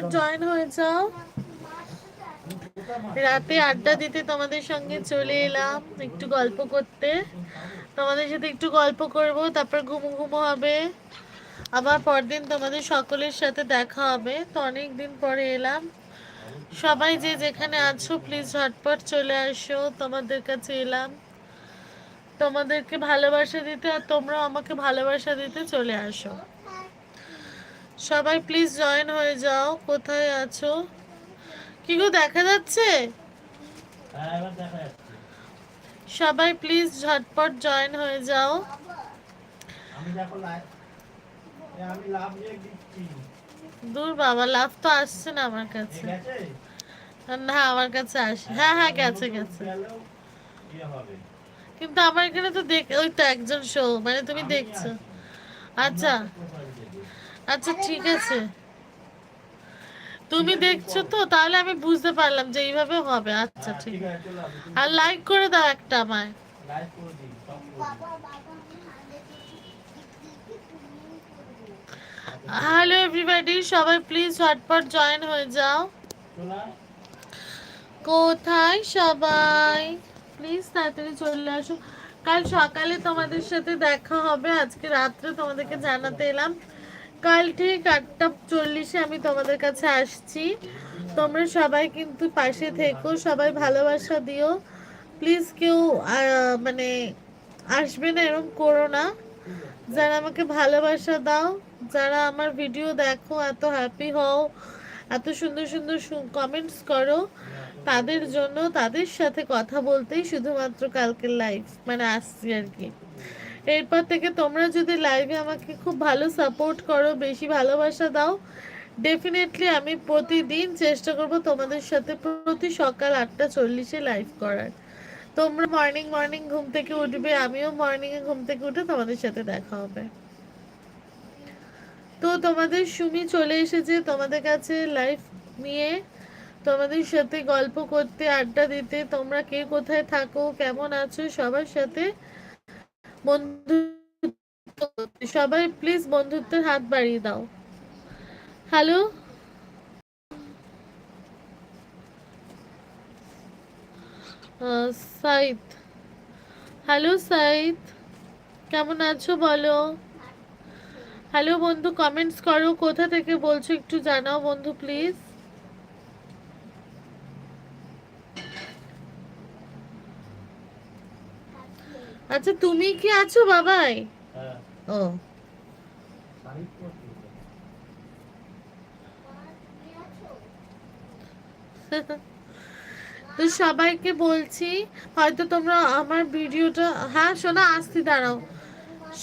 ঝটপট জয়েন হয়ে যাও রাতে আড্ডা দিতে তোমাদের সঙ্গে চলে এলাম, একটু গল্প করতে। তোমাদের সাথে একটু গল্প করব, তারপর ঘুমো ঘুমো হবে। আবার পরদিন তোমাদের সকলের সাথে দেখা হবে, তো অনেক দিন পরে এলাম। সবাই যে যেখানে আছো প্লিজ ঝটপট চলে আসো, তোমাদের কাছে এলাম। তোমাদেরকে ভালোবাসা দিতে আর তোমরাও আমাকে ভালোবাসা দিতে চলে আসো। সবাই প্লিজ জয়েন হয়ে যাও। কোথায় আছো? কি গো দেখা যাচ্ছে? হ্যাঁ সবাই প্লিজ ঝটপট জয়েন হয়ে যাও। আমি দেখো লাইভ আমি লাভ দিয়ে দিচ্ছি। দূর বাবা লাভ তো আসছে না আমার কাছে। না আমার কাছে আসে। হ্যাঁ হ্যাঁ গেছে গেছে। গেলেও ইয়ে কিন্তু আমার এখানে তো দেখ ওই তো একজন শো মানে তুমি দেখছ। আচ্ছা। আচ্ছা ঠিক আছে। তুমি দেখছ তো, তাহলে আমি বুঝতে পারলাম যে এইভাবে হবে। আচ্ছা ঠিক আছে। আর লাইক করে দাও একটা আমায়। হ্যালো এভরিবডি সবাই প্লিজ ঝটপট জয়েন হয়ে যাও। কোথায় সবাই? প্লিজ তাড়াতাড়ি চলে আসো। কাল সকালে তোমাদের সাথে দেখা হবে, আজকে রাত্রে তোমাদেরকে জানাতে এলাম। কাল ঠিক আটটা চল্লিশে আমি তোমাদের কাছে আসছি। তোমরা সবাই কিন্তু পাশে থেকো, সবাই ভালোবাসা দিও। প্লিজ কেউ মানে আসবে না এরকম করো না। যারা আমাকে ভালোবাসা দাও, যারা আমার ভিডিও দেখো, এত হ্যাপি হও, এত সুন্দর সুন্দর কমেন্টস করো, তাদের জন্য, তাদের সাথে কথা বলতেই শুধুমাত্র কালকের লাইভ মানে আসছি আর কি। এরপর থেকে তোমরা যদি লাইভে আমাকে খুব ভালো সাপোর্ট করো, বেশি ভালোবাসা দাও ডেফিনেটলি আমি প্রতিদিন চেষ্টা করব তোমাদের সাথে প্রতি সকাল আটটা চল্লিশে লাইভ করার। তোমরা মর্নিং মর্নিং ঘুম থেকে উঠবে, আমিও মর্নিং এ ঘুম থেকে উঠে তোমাদের সাথে দেখা হবে। তো তোমাদের সুমি চলে এসেছে তোমাদের কাছে লাইভ নিয়ে। তোমাদের সাথে গল্প করতে, আড্ডা দিতে, তোমরা কে কোথায় থাকো, কেমন আছো, সবার সাথে বন্ধু, সবাই প্লিজ বন্ধুত্বের হাত বাড়িয়ে দাও। হ্যালো সাইদ হ্যালো সাইদ কেমন আছো বলো? হ্যালো বন্ধু কমেন্টস করো। কোথা থেকে বলছো একটু জানাও বন্ধু প্লিজ আচ্ছা তুমি কি আছো বাবাই? হ্যাঁ। ও। তো সবাইকে বলছি হয়তো তোমরা আমার ভিডিওটা হ্যাঁ শোনা আসতে দাঁড়াও।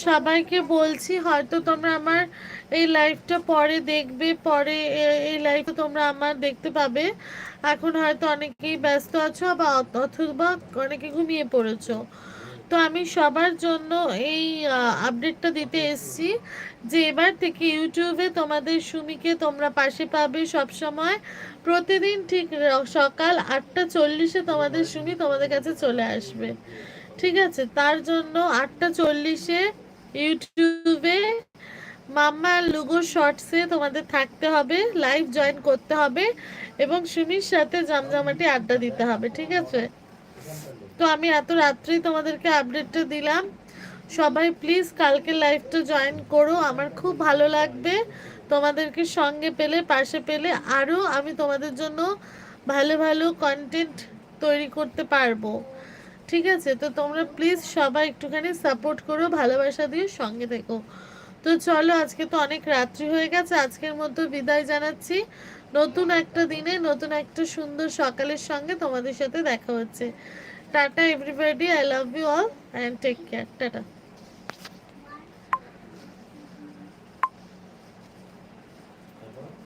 সবাইকে বলছি হয়তো তোমরা আমার এই লাইভটা পরে দেখবে পরে এই লাইভটা তোমরা আমার দেখতে পাবে। এখন হয়তো অনেকেই ব্যস্ত আছো বা অথ- অথবা অনেকে ঘুমিয়ে পড়েছো। তো আমি সবার জন্য এই আপডেটটা দিতে এসেছি যে এবার থেকে ইউটিউবে তোমাদের সুমিকে তোমরা পাশে পাবে সব সময় প্রতিদিন ঠিক সকাল আটটা চল্লিশে তোমাদের সুমি তোমাদের কাছে চলে আসবে। ঠিক আছে? তার জন্য আটটা চল্লিশে ইউটিউবে মাম্মা লুগো শর্টসে তোমাদের থাকতে হবে লাইভ জয়েন করতে হবে এবং সুমির সাথে জামজামাটি আড্ডা দিতে হবে, ঠিক আছে? তো আমি এত রাত্রেই তোমাদেরকে আপডেটটা দিলাম। সবাই প্লিজ কালকে লাইভটা জয়েন করো, আমার খুব ভালো লাগবে। তোমাদেরকে সঙ্গে পেলে, পাশে পেলে আরও আমি তোমাদের জন্য ভালো ভালো কন্টেন্ট তৈরি করতে পারব। ঠিক আছে? তো তোমরা প্লিজ সবাই একটুখানি সাপোর্ট করো, ভালোবাসা দিয়ে সঙ্গে থেকো। তো চলো, আজকে তো অনেক রাত্রি হয়ে গেছে, আজকের মতো বিদায় জানাচ্ছি। নতুন একটা দিনে নতুন একটা সুন্দর সকালের সঙ্গে তোমাদের সাথে দেখা হচ্ছে। tata everybody I love you all and take care tata